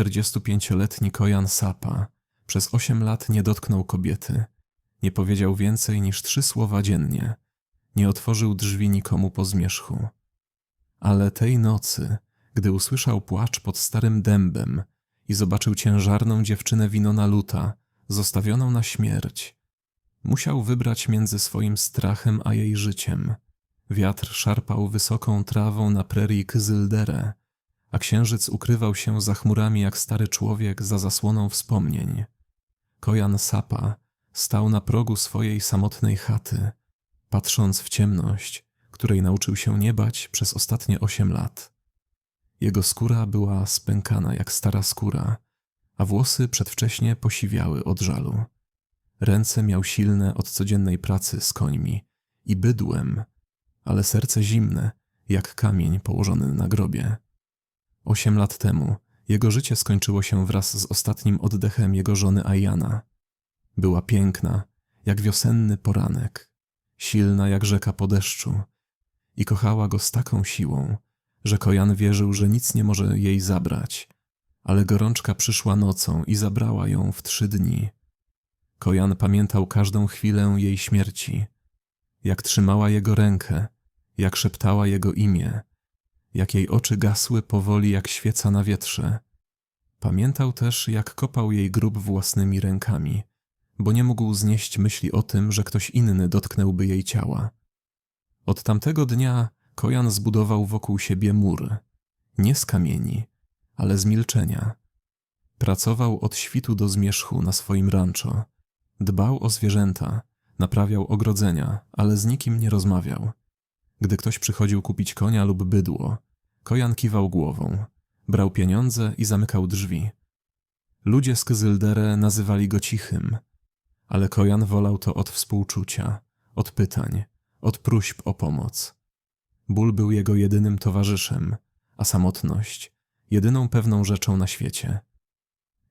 45-letni Kojan Sapa przez 8 lat nie dotknął kobiety, nie powiedział więcej niż trzy słowa dziennie, nie otworzył drzwi nikomu po zmierzchu. Ale tej nocy, gdy usłyszał płacz pod starym dębem i zobaczył ciężarną dziewczynę Winona Luta, zostawioną na śmierć, musiał wybrać między swoim strachem a jej życiem. Wiatr szarpał wysoką trawą na prerii Kyzyldere, a księżyc ukrywał się za chmurami jak stary człowiek za zasłoną wspomnień. Kojan Sapa stał na progu swojej samotnej chaty, patrząc w ciemność, której nauczył się nie bać przez ostatnie osiem lat. Jego skóra była spękana jak stara skóra, a włosy przedwcześnie posiwiały od żalu. Ręce miał silne od codziennej pracy z końmi i bydłem, ale serce zimne, jak kamień położony na grobie. Osiem lat temu jego życie skończyło się wraz z ostatnim oddechem jego żony Ayana. Była piękna, jak wiosenny poranek, silna jak rzeka po deszczu i kochała go z taką siłą, że Kojan wierzył, że nic nie może jej zabrać, ale gorączka przyszła nocą i zabrała ją w trzy dni. Kojan pamiętał każdą chwilę jej śmierci, jak trzymała jego rękę, jak szeptała jego imię, jak jej oczy gasły powoli jak świeca na wietrze. Pamiętał też, jak kopał jej grób własnymi rękami, bo nie mógł znieść myśli o tym, że ktoś inny dotknąłby jej ciała. Od tamtego dnia Kojan zbudował wokół siebie mur, nie z kamieni, ale z milczenia. Pracował od świtu do zmierzchu na swoim rancho. Dbał o zwierzęta, naprawiał ogrodzenia, ale z nikim nie rozmawiał. Gdy ktoś przychodził kupić konia lub bydło, Kojan kiwał głową, brał pieniądze i zamykał drzwi. Ludzie z Kyzyldere nazywali go cichym, ale Kojan wolał to od współczucia, od pytań, od próśb o pomoc. Ból był jego jedynym towarzyszem, a samotność jedyną pewną rzeczą na świecie.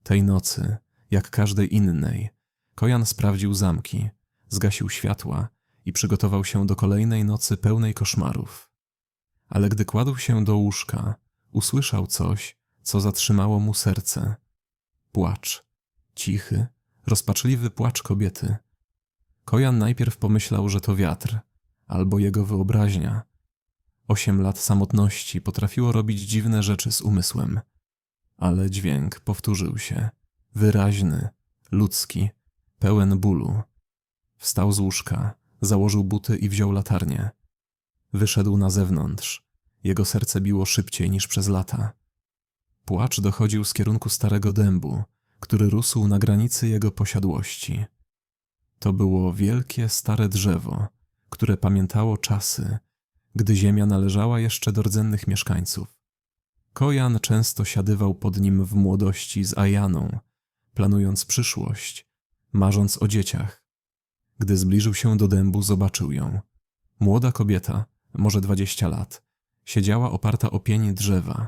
Tej nocy, jak każdej innej, Kojan sprawdził zamki, zgasił światła i przygotował się do kolejnej nocy pełnej koszmarów. Ale gdy kładł się do łóżka, usłyszał coś, co zatrzymało mu serce. Płacz, cichy, rozpaczliwy płacz kobiety. Kojan najpierw pomyślał, że to wiatr, albo jego wyobraźnia. Osiem lat samotności potrafiło robić dziwne rzeczy z umysłem. Ale dźwięk powtórzył się, wyraźny, ludzki, pełen bólu. Wstał z łóżka, założył buty i wziął latarnię. Wyszedł na zewnątrz. Jego serce biło szybciej niż przez lata. Płacz dochodził z kierunku starego dębu, który rósł na granicy jego posiadłości. To było wielkie, stare drzewo, które pamiętało czasy, gdy ziemia należała jeszcze do rdzennych mieszkańców. Kojan często siadywał pod nim w młodości z Ajaną, planując przyszłość, marząc o dzieciach. Gdy zbliżył się do dębu, zobaczył ją. Młoda kobieta, może dwadzieścia lat, siedziała oparta o pień drzewa.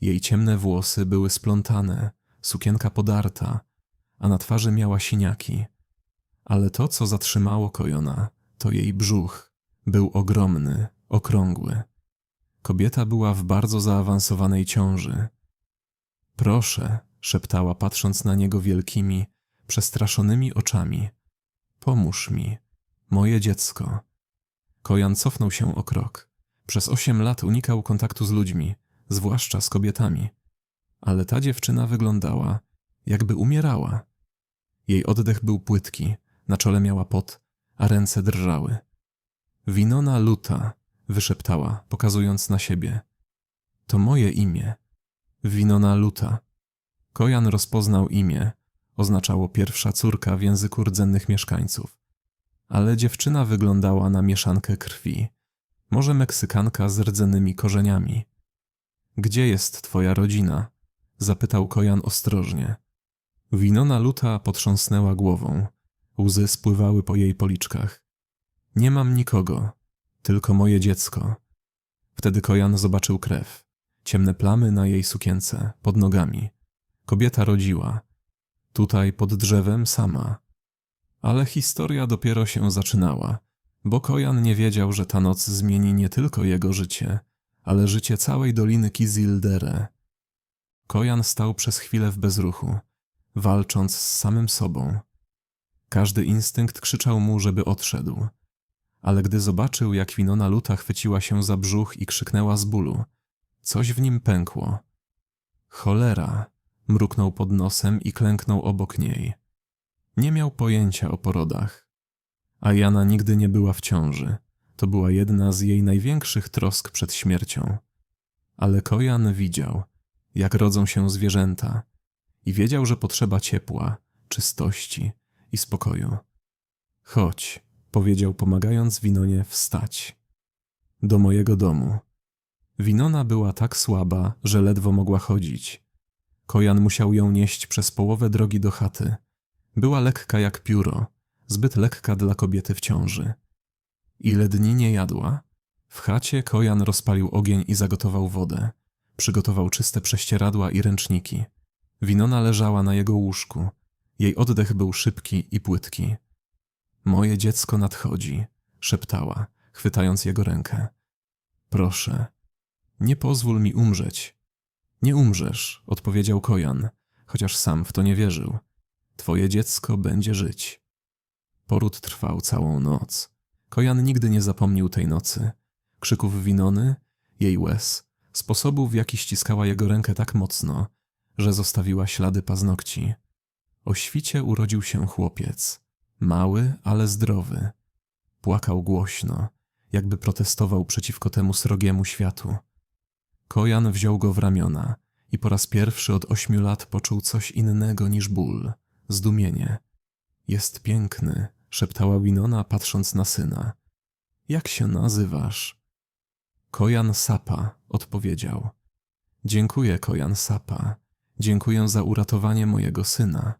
Jej ciemne włosy były splątane, sukienka podarta, a na twarzy miała siniaki. Ale to, co zatrzymało Kojona, to jej brzuch. Był ogromny, okrągły. Kobieta była w bardzo zaawansowanej ciąży. Proszę, szeptała, patrząc na niego wielkimi, przestraszonymi oczami. Pomóż mi, moje dziecko. Kojan cofnął się o krok. Przez osiem lat unikał kontaktu z ludźmi, zwłaszcza z kobietami. Ale ta dziewczyna wyglądała, jakby umierała. Jej oddech był płytki, na czole miała pot, a ręce drżały. Winona Luta, wyszeptała, pokazując na siebie. To moje imię. Winona Luta. Kojan rozpoznał imię. Oznaczało pierwsza córka w języku rdzennych mieszkańców. Ale dziewczyna wyglądała na mieszankę krwi. Może Meksykanka z rdzennymi korzeniami. Gdzie jest twoja rodzina? Zapytał Kojan ostrożnie. Winona Luta potrząsnęła głową. Łzy spływały po jej policzkach. Nie mam nikogo, tylko moje dziecko. Wtedy Kojan zobaczył krew, ciemne plamy na jej sukience, pod nogami. Kobieta rodziła. Tutaj pod drzewem sama. Ale historia dopiero się zaczynała, bo Kojan nie wiedział, że ta noc zmieni nie tylko jego życie, ale życie całej doliny Kizildere. Kojan stał przez chwilę w bezruchu, walcząc z samym sobą. Każdy instynkt krzyczał mu, żeby odszedł. Ale gdy zobaczył, jak Winona Luta chwyciła się za brzuch i krzyknęła z bólu, coś w nim pękło. Cholera! Mruknął pod nosem i klęknął obok niej. Nie miał pojęcia o porodach. A Jana nigdy nie była w ciąży. To była jedna z jej największych trosk przed śmiercią. Ale Kojan widział, jak rodzą się zwierzęta i wiedział, że potrzeba ciepła, czystości i spokoju. Chodź, powiedział, pomagając Winonie wstać. Do mojego domu. Winona była tak słaba, że ledwo mogła chodzić. Kojan musiał ją nieść przez połowę drogi do chaty. Była lekka jak pióro, zbyt lekka dla kobiety w ciąży. Ile dni nie jadła? W chacie Kojan rozpalił ogień i zagotował wodę. Przygotował czyste prześcieradła i ręczniki. Winona leżała na jego łóżku. Jej oddech był szybki i płytki. Moje dziecko nadchodzi, szeptała, chwytając jego rękę. Proszę, nie pozwól mi umrzeć. Nie umrzesz, odpowiedział Kojan, chociaż sam w to nie wierzył. Twoje dziecko będzie żyć. Poród trwał całą noc. Kojan nigdy nie zapomnił tej nocy. Krzyków Winony, jej łez, sposobu w jaki ściskała jego rękę tak mocno, że zostawiła ślady paznokci. O świcie urodził się chłopiec. Mały, ale zdrowy. Płakał głośno, jakby protestował przeciwko temu srogiemu światu. Kojan wziął go w ramiona i po raz pierwszy od ośmiu lat poczuł coś innego niż ból, zdumienie. Jest piękny, szeptała Winona, patrząc na syna. Jak się nazywasz? Kojan Sapa, odpowiedział. Dziękuję, Kojan Sapa. Dziękuję za uratowanie mojego syna.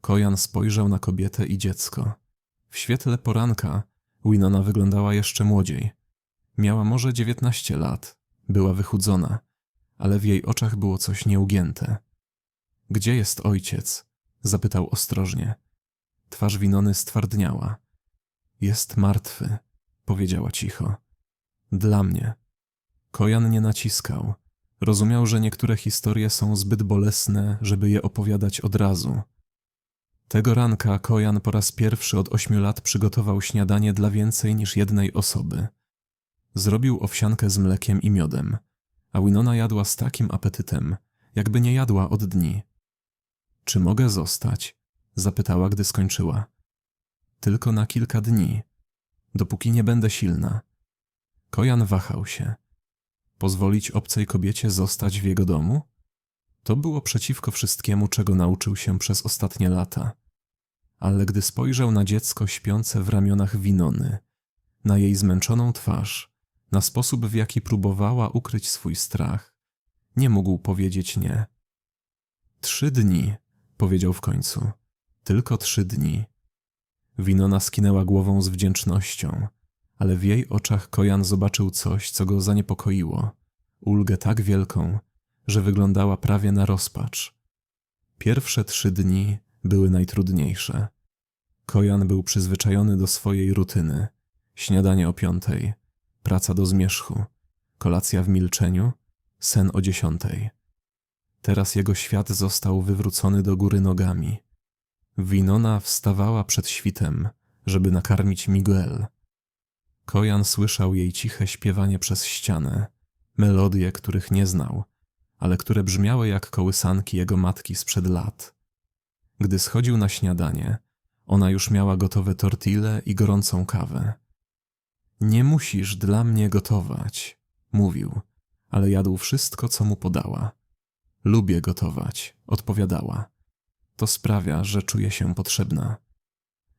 Kojan spojrzał na kobietę i dziecko. W świetle poranka Winona wyglądała jeszcze młodziej. Miała może dziewiętnaście lat, była wychudzona, ale w jej oczach było coś nieugięte. Gdzie jest ojciec? zapytał ostrożnie. Twarz Winony stwardniała. Jest martwy, powiedziała cicho. Dla mnie. Kojan nie naciskał. Rozumiał, że niektóre historie są zbyt bolesne, żeby je opowiadać od razu. Tego ranka Kojan po raz pierwszy od ośmiu lat przygotował śniadanie dla więcej niż jednej osoby. Zrobił owsiankę z mlekiem i miodem, a Winona jadła z takim apetytem, jakby nie jadła od dni. Czy mogę zostać? zapytała, gdy skończyła. Tylko na kilka dni, dopóki nie będę silna. Kojan wahał się. Pozwolić obcej kobiecie zostać w jego domu? To było przeciwko wszystkiemu, czego nauczył się przez ostatnie lata. Ale gdy spojrzał na dziecko śpiące w ramionach Winony, na jej zmęczoną twarz, na sposób, w jaki próbowała ukryć swój strach, nie mógł powiedzieć nie. Trzy dni, powiedział w końcu. Tylko trzy dni. Winona skinęła głową z wdzięcznością, ale w jej oczach Kojan zobaczył coś, co go zaniepokoiło. Ulgę tak wielką, że wyglądała prawie na rozpacz. Pierwsze trzy dni były najtrudniejsze. Kojan był przyzwyczajony do swojej rutyny. Śniadanie o piątej, praca do zmierzchu, kolacja w milczeniu, sen o dziesiątej. Teraz jego świat został wywrócony do góry nogami. Winona wstawała przed świtem, żeby nakarmić Miguel. Kojan słyszał jej ciche śpiewanie przez ścianę, melodie, których nie znał, ale które brzmiały jak kołysanki jego matki sprzed lat. Gdy schodził na śniadanie, ona już miała gotowe tortille i gorącą kawę. Nie musisz dla mnie gotować, mówił, ale jadł wszystko, co mu podała. Lubię gotować, odpowiadała. To sprawia, że czuje się potrzebna.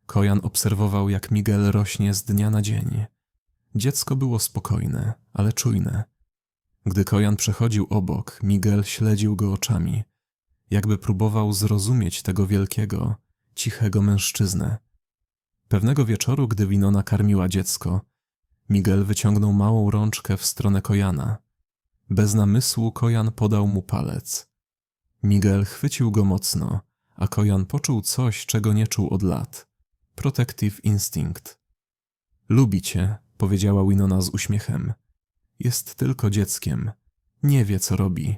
Kojan obserwował, jak Miguel rośnie z dnia na dzień. Dziecko było spokojne, ale czujne. Gdy Kojan przechodził obok, Miguel śledził go oczami, jakby próbował zrozumieć tego wielkiego, cichego mężczyznę. Pewnego wieczoru, gdy Winona karmiła dziecko, Miguel wyciągnął małą rączkę w stronę Kojana. Bez namysłu Kojan podał mu palec. Miguel chwycił go mocno, a Kojan poczuł coś, czego nie czuł od lat. Protective instinct. Lubi cię, powiedziała Winona z uśmiechem. Jest tylko dzieckiem. Nie wie, co robi.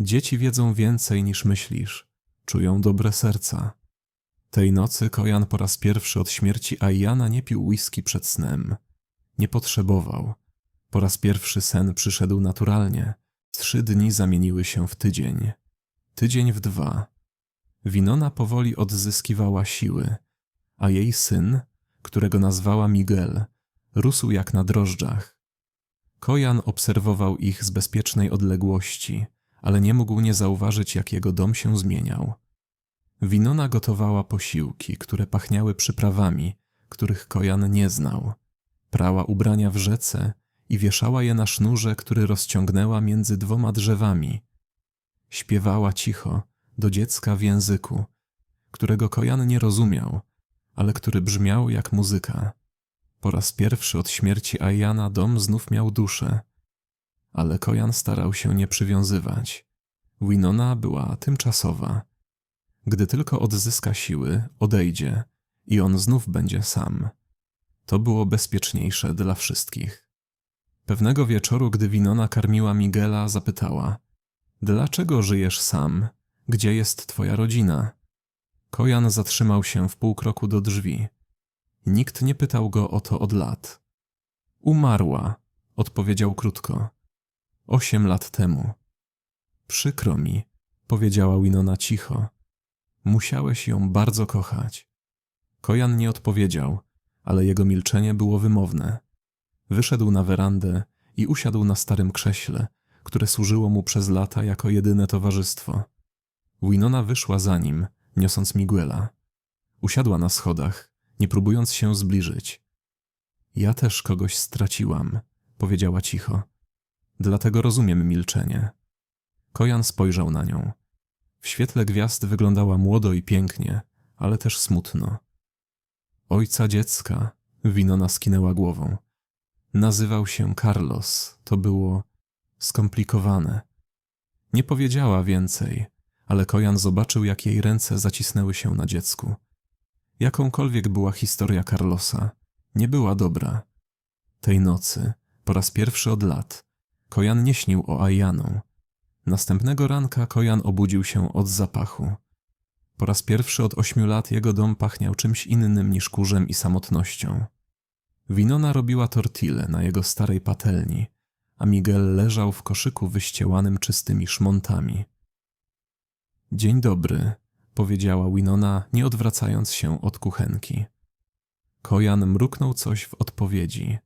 Dzieci wiedzą więcej niż myślisz, czują dobre serca. Tej nocy Kojan po raz pierwszy od śmierci Ayana nie pił whisky przed snem. Nie potrzebował. Po raz pierwszy sen przyszedł naturalnie. Trzy dni zamieniły się w tydzień. Tydzień w dwa. Winona powoli odzyskiwała siły, a jej syn, którego nazwała Miguel, rósł jak na drożdżach. Kojan obserwował ich z bezpiecznej odległości, ale nie mógł nie zauważyć, jak jego dom się zmieniał. Winona gotowała posiłki, które pachniały przyprawami, których Kojan nie znał. Prała ubrania w rzece i wieszała je na sznurze, który rozciągnęła między dwoma drzewami. Śpiewała cicho do dziecka w języku, którego Kojan nie rozumiał, ale który brzmiał jak muzyka. Po raz pierwszy od śmierci Ayana dom znów miał duszę, ale Kojan starał się nie przywiązywać. Winona była tymczasowa. Gdy tylko odzyska siły, odejdzie i on znów będzie sam. To było bezpieczniejsze dla wszystkich. Pewnego wieczoru, gdy Winona karmiła Miguela, zapytała: Dlaczego żyjesz sam? Gdzie jest twoja rodzina? Kojan zatrzymał się w pół kroku do drzwi. Nikt nie pytał go o to od lat. Umarła, odpowiedział krótko. Osiem lat temu. Przykro mi, powiedziała Winona cicho. Musiałeś ją bardzo kochać. Kojan nie odpowiedział, ale jego milczenie było wymowne. Wyszedł na werandę i usiadł na starym krześle, które służyło mu przez lata jako jedyne towarzystwo. Winona wyszła za nim, niosąc Miguela. Usiadła na schodach, nie próbując się zbliżyć. Ja też kogoś straciłam, powiedziała cicho. Dlatego rozumiem milczenie. Kojan spojrzał na nią. W świetle gwiazd wyglądała młodo i pięknie, ale też smutno. Ojca dziecka, Winona skinęła głową. Nazywał się Carlos. To było skomplikowane. Nie powiedziała więcej, ale Kojan zobaczył, jak jej ręce zacisnęły się na dziecku. Jakąkolwiek była historia Carlosa, nie była dobra. Tej nocy, po raz pierwszy od lat, Kojan nie śnił o Ayaną. Następnego ranka Kojan obudził się od zapachu. Po raz pierwszy od ośmiu lat jego dom pachniał czymś innym niż kurzem i samotnością. Winona robiła tortille na jego starej patelni, a Miguel leżał w koszyku wyściełanym czystymi szmontami. Dzień dobry, powiedziała Winona, nie odwracając się od kuchenki. Kojan mruknął coś w odpowiedzi.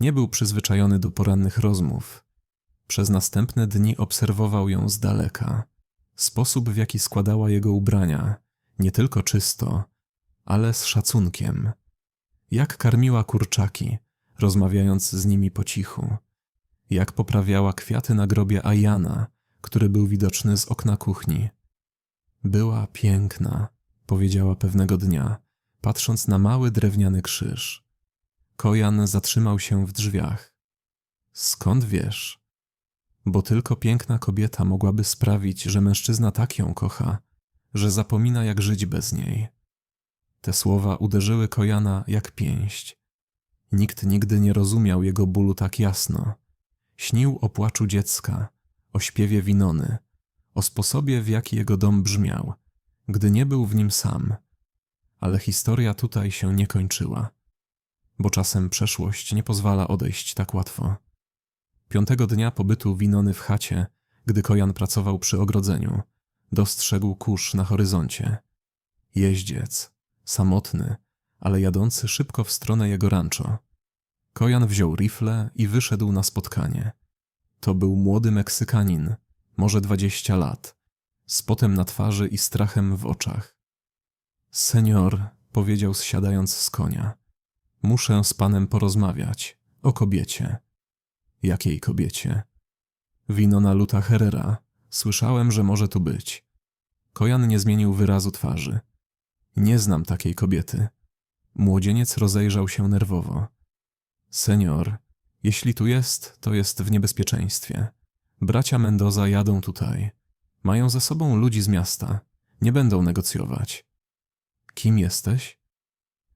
Nie był przyzwyczajony do porannych rozmów. Przez następne dni obserwował ją z daleka. Sposób, w jaki składała jego ubrania, nie tylko czysto, ale z szacunkiem. Jak karmiła kurczaki, rozmawiając z nimi po cichu. Jak poprawiała kwiaty na grobie Ajana, który był widoczny z okna kuchni. Była piękna, powiedziała pewnego dnia, patrząc na mały drewniany krzyż. Kojan zatrzymał się w drzwiach. Skąd wiesz? Bo tylko piękna kobieta mogłaby sprawić, że mężczyzna tak ją kocha, że zapomina jak żyć bez niej. Te słowa uderzyły Kojana jak pięść. Nikt nigdy nie rozumiał jego bólu tak jasno. Śnił o płaczu dziecka, o śpiewie winony, o sposobie, w jaki jego dom brzmiał, gdy nie był w nim sam. Ale historia tutaj się nie kończyła, bo czasem przeszłość nie pozwala odejść tak łatwo. Piątego dnia pobytu Winony w chacie, gdy Kojan pracował przy ogrodzeniu, dostrzegł kurz na horyzoncie. Jeździec, samotny, ale jadący szybko w stronę jego rancho. Kojan wziął rifle i wyszedł na spotkanie. To był młody Meksykanin, może dwadzieścia lat, z potem na twarzy i strachem w oczach. Senior, powiedział zsiadając z konia, muszę z panem porozmawiać o kobiecie. Jakiej kobiecie? Wino na luta Herrera. Słyszałem, że może tu być. Kojan nie zmienił wyrazu twarzy. Nie znam takiej kobiety. Młodzieniec rozejrzał się nerwowo. Senior, jeśli tu jest, to jest w niebezpieczeństwie. Bracia Mendoza jadą tutaj. Mają ze sobą ludzi z miasta. Nie będą negocjować. Kim jesteś?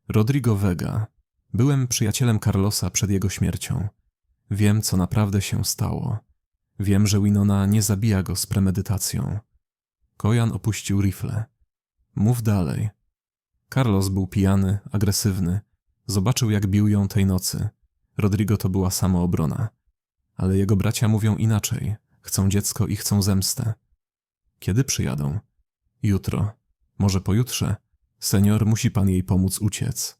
Rodrigo Vega. Byłem przyjacielem Carlosa przed jego śmiercią. Wiem, co naprawdę się stało. Wiem, że Winona nie zabija go z premedytacją. Kojan opuścił rifle. Mów dalej. Carlos był pijany, agresywny. Zobaczył, jak bił ją tej nocy. Rodrigo to była samoobrona. Ale jego bracia mówią inaczej. Chcą dziecko i chcą zemstę. Kiedy przyjadą? Jutro. Może pojutrze. Senior, musi pan jej pomóc uciec.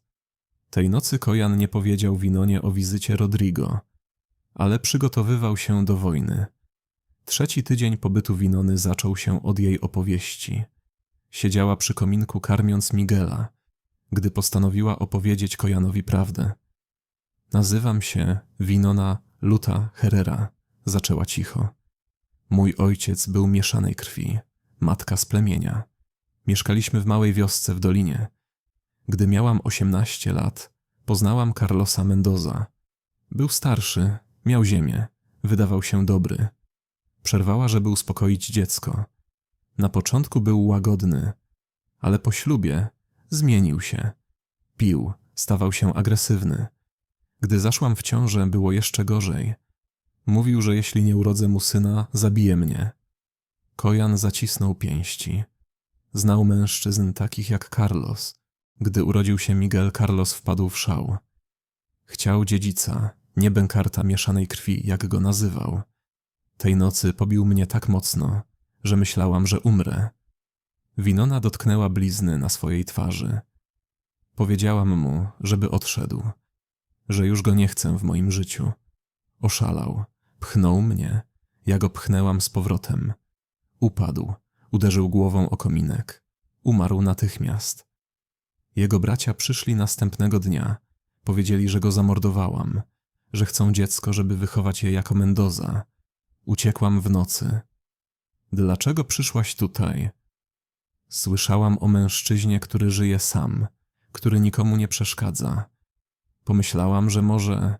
Tej nocy Kojan nie powiedział Winonie o wizycie Rodrigo, ale przygotowywał się do wojny. Trzeci tydzień pobytu Winony zaczął się od jej opowieści. Siedziała przy kominku karmiąc Miguela, gdy postanowiła opowiedzieć Kojanowi prawdę. Nazywam się Winona Luta Herrera, zaczęła cicho. Mój ojciec był mieszanej krwi, matka z plemienia. Mieszkaliśmy w małej wiosce w dolinie. Gdy miałam 18 lat, poznałam Carlosa Mendoza. Był starszy, miał ziemię, wydawał się dobry. Przerwała, żeby uspokoić dziecko. Na początku był łagodny, ale po ślubie zmienił się. Pił, stawał się agresywny. Gdy zaszłam w ciążę, było jeszcze gorzej. Mówił, że jeśli nie urodzę mu syna, zabije mnie. Kojan zacisnął pięści. Znał mężczyzn takich jak Carlos. Gdy urodził się Miguel, Carlos wpadł w szał. Chciał dziedzica, nie bękarta mieszanej krwi, jak go nazywał. Tej nocy pobił mnie tak mocno, że myślałam, że umrę. Winona dotknęła blizny na swojej twarzy. Powiedziałam mu, żeby odszedł, że już go nie chcę w moim życiu. Oszalał, pchnął mnie, ja go pchnęłam z powrotem. Upadł, uderzył głową o kominek. Umarł natychmiast. Jego bracia przyszli następnego dnia. Powiedzieli, że go zamordowałam, że chcą dziecko, żeby wychować je jako Mendoza. Uciekłam w nocy. Dlaczego przyszłaś tutaj? Słyszałam o mężczyźnie, który żyje sam, który nikomu nie przeszkadza. Pomyślałam, że może,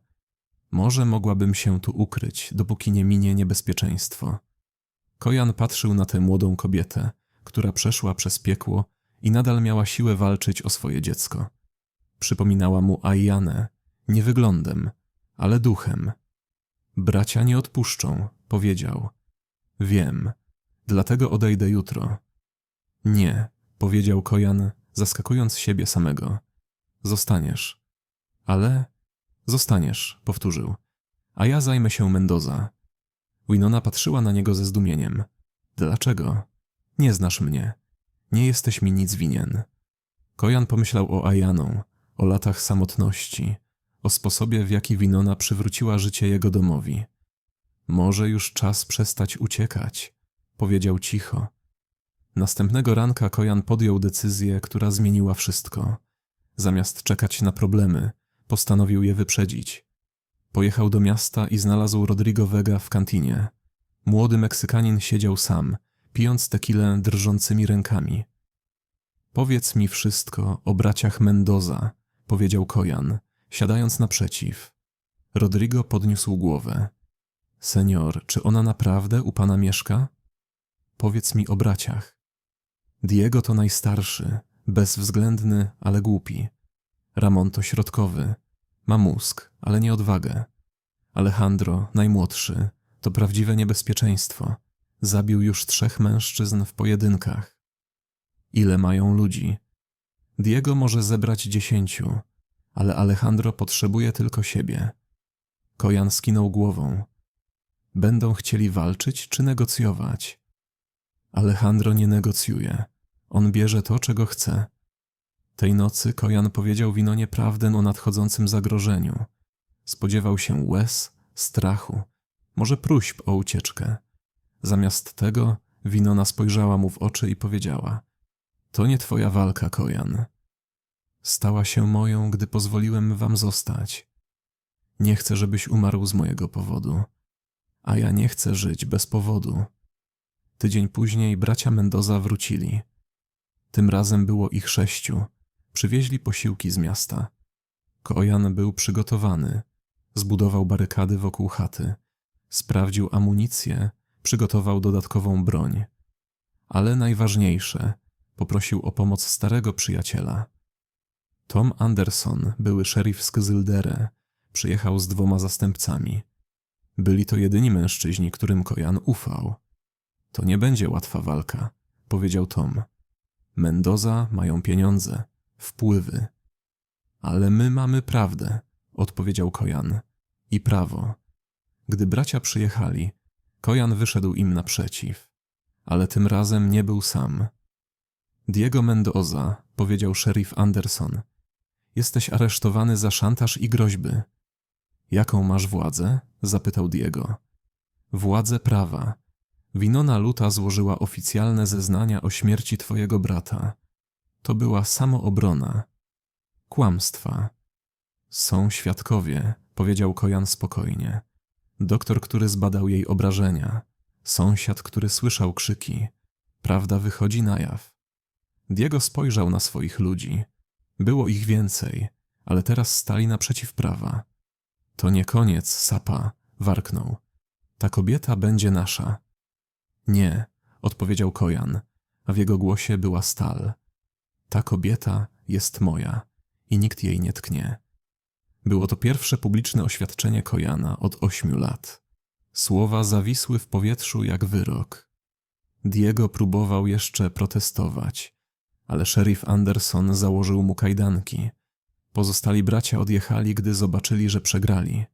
może mogłabym się tu ukryć, dopóki nie minie niebezpieczeństwo. Kojan patrzył na tę młodą kobietę, która przeszła przez piekło i nadal miała siłę walczyć o swoje dziecko. Przypominała mu Ajanę, nie wyglądem, ale duchem. Bracia nie odpuszczą, powiedział. Wiem, dlatego odejdę jutro. Nie, powiedział Kojan, zaskakując siebie samego. Zostaniesz. Ale zostaniesz, powtórzył. A ja zajmę się Mendoza. Winona patrzyła na niego ze zdumieniem. Dlaczego? Nie znasz mnie. Nie jesteś mi nic winien. Kojan pomyślał o Ayaną, o latach samotności, o sposobie, w jaki Winona przywróciła życie jego domowi. Może już czas przestać uciekać, powiedział cicho. Następnego ranka Kojan podjął decyzję, która zmieniła wszystko. Zamiast czekać na problemy, postanowił je wyprzedzić. Pojechał do miasta i znalazł Rodrigo Vega w kantinie. Młody Meksykanin siedział sam, pijąc tequilę drżącymi rękami. Powiedz mi wszystko o braciach Mendoza, powiedział Kojan, siadając naprzeciw. Rodrigo podniósł głowę. Senior, czy ona naprawdę u pana mieszka? Powiedz mi o braciach. Diego to najstarszy, bezwzględny, ale głupi. Ramon to środkowy, ma mózg, ale nie odwagę. Alejandro, najmłodszy, to prawdziwe niebezpieczeństwo. Zabił już trzech mężczyzn w pojedynkach. Ile mają ludzi? Diego może zebrać dziesięciu, ale Alejandro potrzebuje tylko siebie. Kojan skinął głową. Będą chcieli walczyć czy negocjować? Alejandro nie negocjuje. On bierze to, czego chce. Tej nocy Kojan powiedział Winonie prawdę o nadchodzącym zagrożeniu. Spodziewał się łez, strachu, może próśb o ucieczkę. Zamiast tego Winona spojrzała mu w oczy i powiedziała: To nie twoja walka, Kojan. Stała się moją, gdy pozwoliłem wam zostać. Nie chcę, żebyś umarł z mojego powodu, a ja nie chcę żyć bez powodu. Tydzień później bracia Mendoza wrócili. Tym razem było ich sześciu. Przywieźli posiłki z miasta. Kojan był przygotowany. Zbudował barykady wokół chaty. Sprawdził amunicję, przygotował dodatkową broń. Ale najważniejsze, poprosił o pomoc starego przyjaciela. Tom Anderson, były szerif z Kyzyldere, przyjechał z dwoma zastępcami. Byli to jedyni mężczyźni, którym Kojan ufał. To nie będzie łatwa walka, powiedział Tom. Mendoza mają pieniądze, wpływy. Ale my mamy prawdę, odpowiedział Kojan. I prawo. Gdy bracia przyjechali, Kojan wyszedł im naprzeciw. Ale tym razem nie był sam. Diego Mendoza, powiedział szerif Anderson. Jesteś aresztowany za szantaż i groźby. Jaką masz władzę? zapytał Diego. Władzę prawa. Winona Luta złożyła oficjalne zeznania o śmierci twojego brata. To była samoobrona. Kłamstwa. Są świadkowie, powiedział Kojan spokojnie. Doktor, który zbadał jej obrażenia. Sąsiad, który słyszał krzyki. Prawda wychodzi na jaw. Diego spojrzał na swoich ludzi. Było ich więcej, ale teraz stali naprzeciw prawa. To nie koniec, sapa, warknął. Ta kobieta będzie nasza. Nie, odpowiedział Kojan, a w jego głosie była stal. Ta kobieta jest moja i nikt jej nie tknie. Było to pierwsze publiczne oświadczenie Kojana od ośmiu lat. Słowa zawisły w powietrzu jak wyrok. Diego próbował jeszcze protestować, ale szerif Anderson założył mu kajdanki. Pozostali bracia odjechali, gdy zobaczyli, że przegrali.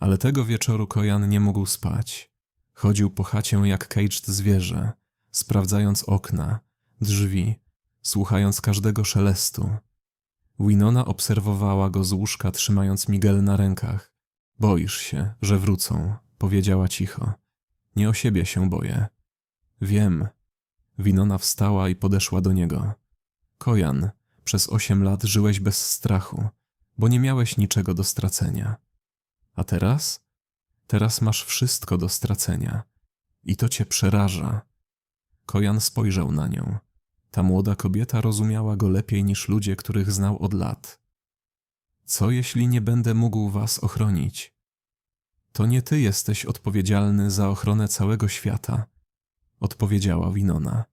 Ale tego wieczoru Kojan nie mógł spać. Chodził po chacie jak caged zwierzę, sprawdzając okna, drzwi, słuchając każdego szelestu. Winona obserwowała go z łóżka, trzymając Miguel na rękach. Boisz się, że wrócą, powiedziała cicho. Nie o siebie się boję. Wiem. Winona wstała i podeszła do niego. Kojan, przez osiem lat żyłeś bez strachu, bo nie miałeś niczego do stracenia. A teraz? Teraz masz wszystko do stracenia. I to cię przeraża. Kojan spojrzał na nią. Ta młoda kobieta rozumiała go lepiej niż ludzie, których znał od lat. Co jeśli nie będę mógł was ochronić? To nie ty jesteś odpowiedzialny za ochronę całego świata, odpowiedziała Winona.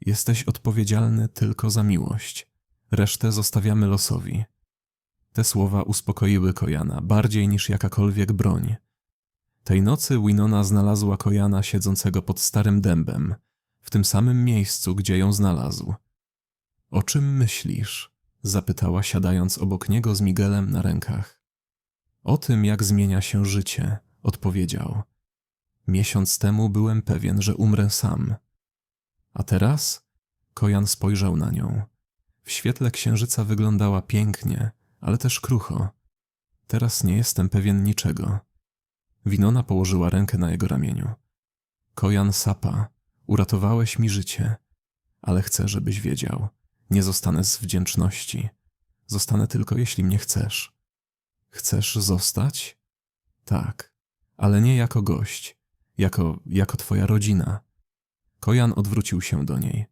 Jesteś odpowiedzialny tylko za miłość. Resztę zostawiamy losowi. Te słowa uspokoiły Kojana bardziej niż jakakolwiek broń. Tej nocy Winona znalazła Kojana siedzącego pod starym dębem, w tym samym miejscu, gdzie ją znalazł. O czym myślisz? zapytała, siadając obok niego z Miguelem na rękach. O tym, jak zmienia się życie, odpowiedział. Miesiąc temu byłem pewien, że umrę sam. A teraz? Kojan spojrzał na nią. W świetle księżyca wyglądała pięknie, ale też krucho. Teraz nie jestem pewien niczego. Winona położyła rękę na jego ramieniu. Kojan Sapa, uratowałeś mi życie, ale chcę, żebyś wiedział. Nie zostanę z wdzięczności. Zostanę tylko, jeśli mnie chcesz. Chcesz zostać? Tak, ale nie jako gość, jako, jako twoja rodzina. Kojan odwrócił się do niej.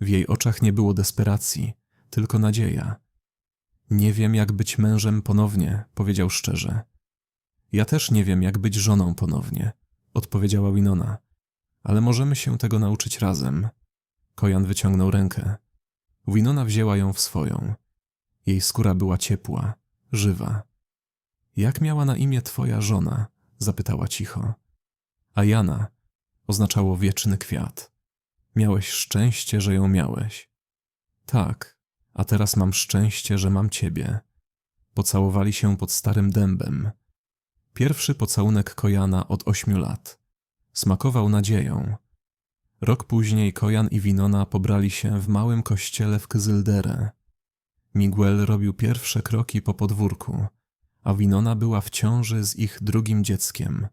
W jej oczach nie było desperacji, tylko nadzieja. Nie wiem, jak być mężem ponownie, powiedział szczerze. Ja też nie wiem, jak być żoną ponownie, odpowiedziała Winona. Ale możemy się tego nauczyć razem. Kojan wyciągnął rękę. Winona wzięła ją w swoją. Jej skóra była ciepła, żywa. Jak miała na imię twoja żona? zapytała cicho. A Jana oznaczało wieczny kwiat. Miałeś szczęście, że ją miałeś. Tak, a teraz mam szczęście, że mam ciebie. Pocałowali się pod starym dębem. Pierwszy pocałunek Kojana od ośmiu lat. Smakował nadzieją. Rok później Kojan i Winona pobrali się w małym kościele w Kyzyldere. Miguel robił pierwsze kroki po podwórku, a Winona była w ciąży z ich drugim dzieckiem.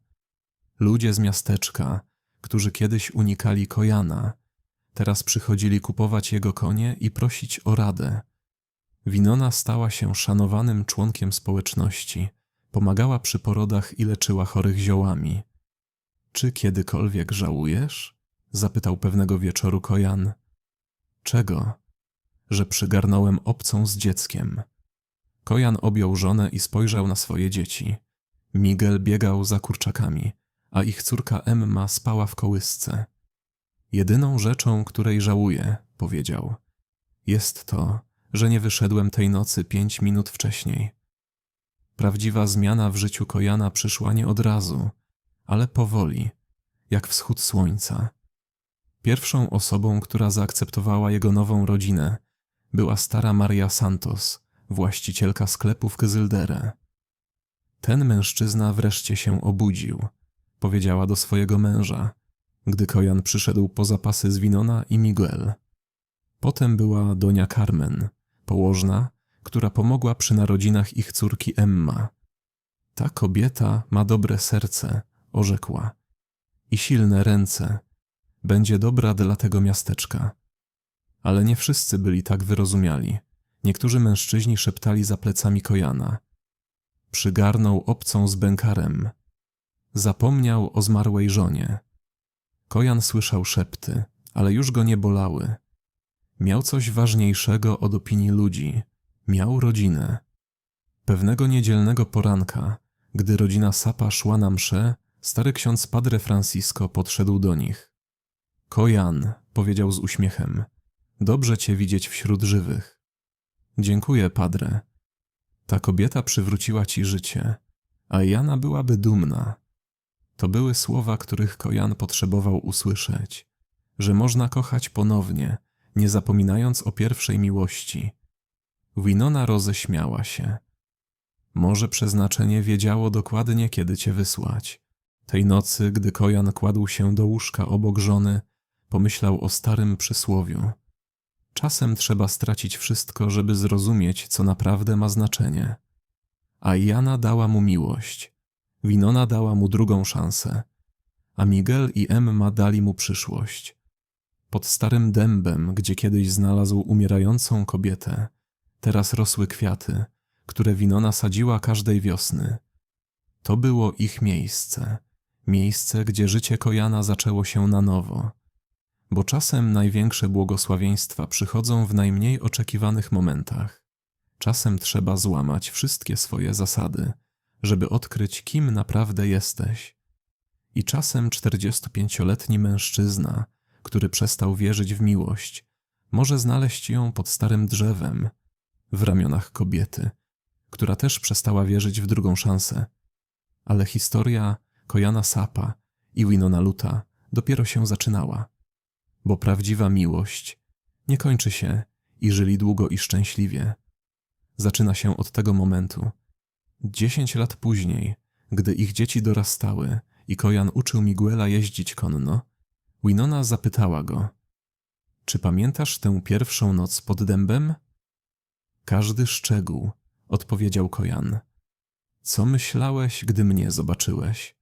Ludzie z miasteczka, którzy kiedyś unikali Kojana, Teraz przychodzili kupować jego konie i prosić o radę. Winona stała się szanowanym członkiem społeczności, pomagała przy porodach i leczyła chorych ziołami. Czy kiedykolwiek żałujesz? zapytał pewnego wieczoru Kojan. Czego? Że przygarnąłem obcą z dzieckiem. Kojan objął żonę i spojrzał na swoje dzieci. Miguel biegał za kurczakami, a ich córka Emma spała w kołysce. Jedyną rzeczą, której żałuję, powiedział, jest to, że nie wyszedłem tej nocy pięć minut wcześniej. Prawdziwa zmiana w życiu Kojana przyszła nie od razu, ale powoli, jak wschód słońca. Pierwszą osobą, która zaakceptowała jego nową rodzinę, była stara Maria Santos, właścicielka sklepu w Kyzyldere. Ten mężczyzna wreszcie się obudził, powiedziała do swojego męża, gdy Kojan przyszedł po zapasy z Winona i Miguel. Potem była Donia Carmen, położna, która pomogła przy narodzinach ich córki Emma. Ta kobieta ma dobre serce, orzekła, i silne ręce. Będzie dobra dla tego miasteczka. Ale nie wszyscy byli tak wyrozumiali. Niektórzy mężczyźni szeptali za plecami Kojana. Przygarnął obcą z bękarem. Zapomniał o zmarłej żonie. Kojan słyszał szepty, ale już go nie bolały. Miał coś ważniejszego od opinii ludzi. Miał rodzinę. Pewnego niedzielnego poranka, gdy rodzina Sapa szła na mszę, stary ksiądz Padre Francisco podszedł do nich. Kojan, powiedział z uśmiechem, dobrze cię widzieć wśród żywych. Dziękuję, Padre. Ta kobieta przywróciła ci życie, a Jana byłaby dumna. To były słowa, których Kojan potrzebował usłyszeć, że można kochać ponownie, nie zapominając o pierwszej miłości. Winona roześmiała się. Może przeznaczenie wiedziało dokładnie, kiedy cię wysłać. Tej nocy, gdy Kojan kładł się do łóżka obok żony, pomyślał o starym przysłowiu. Czasem trzeba stracić wszystko, żeby zrozumieć, co naprawdę ma znaczenie. A Jana dała mu miłość. Winona dała mu drugą szansę. A Miguel i Emma dali mu przyszłość. Pod starym dębem, gdzie kiedyś znalazł umierającą kobietę, teraz rosły kwiaty, które Winona sadziła każdej wiosny. To było ich miejsce, miejsce, gdzie życie Kojana zaczęło się na nowo. Bo czasem największe błogosławieństwa przychodzą w najmniej oczekiwanych momentach. Czasem trzeba złamać wszystkie swoje zasady, żeby odkryć, kim naprawdę jesteś. I czasem 45-letni mężczyzna, który przestał wierzyć w miłość, może znaleźć ją pod starym drzewem, w ramionach kobiety, która też przestała wierzyć w drugą szansę. Ale historia Kojana Sapa i Winona Luta dopiero się zaczynała, bo prawdziwa miłość nie kończy się i żyli długo i szczęśliwie. Zaczyna się od tego momentu. Dziesięć lat później, gdy ich dzieci dorastały i Kojan uczył Miguela jeździć konno, Winona zapytała go: Czy pamiętasz tę pierwszą noc pod dębem? Każdy szczegół, odpowiedział Kojan. Co myślałeś, gdy mnie zobaczyłeś?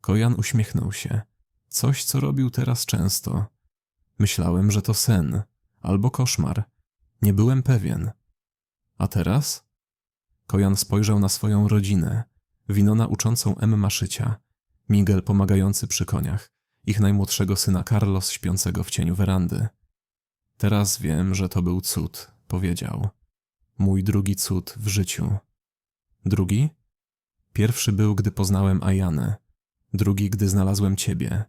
Kojan uśmiechnął się. Coś, co robił teraz często. Myślałem, że to sen albo koszmar. Nie byłem pewien. A teraz? Kojan spojrzał na swoją rodzinę. Winona uczącą Emma szycia, Miguel pomagający przy koniach, ich najmłodszego syna Carlos śpiącego w cieniu werandy. Teraz wiem, że to był cud, powiedział. Mój drugi cud w życiu. Drugi? Pierwszy był, gdy poznałem Ajanę. Drugi, gdy znalazłem ciebie.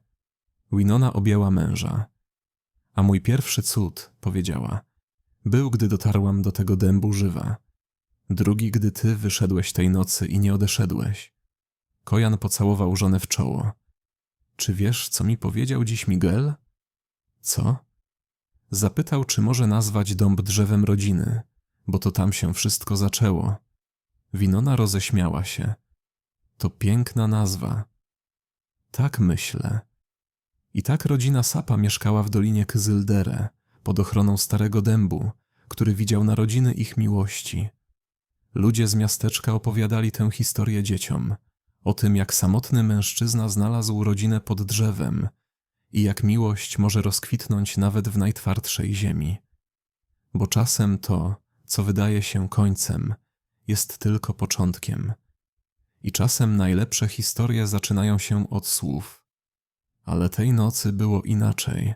Winona objęła męża. A mój pierwszy cud, powiedziała, był, gdy dotarłam do tego dębu żywa. Drugi, gdy ty wyszedłeś tej nocy i nie odeszedłeś. Kojan pocałował żonę w czoło. Czy wiesz, co mi powiedział dziś Miguel? Co? Zapytał, czy może nazwać dąb drzewem rodziny, bo to tam się wszystko zaczęło. Winona roześmiała się. To piękna nazwa. Tak myślę. I tak rodzina Sapa mieszkała w dolinie Kyzyldere, pod ochroną starego dębu, który widział narodziny ich miłości. Ludzie z miasteczka opowiadali tę historię dzieciom, o tym jak samotny mężczyzna znalazł rodzinę pod drzewem i jak miłość może rozkwitnąć nawet w najtwardszej ziemi. Bo czasem to, co wydaje się końcem, jest tylko początkiem. I czasem najlepsze historie zaczynają się od słów. Ale tej nocy było inaczej.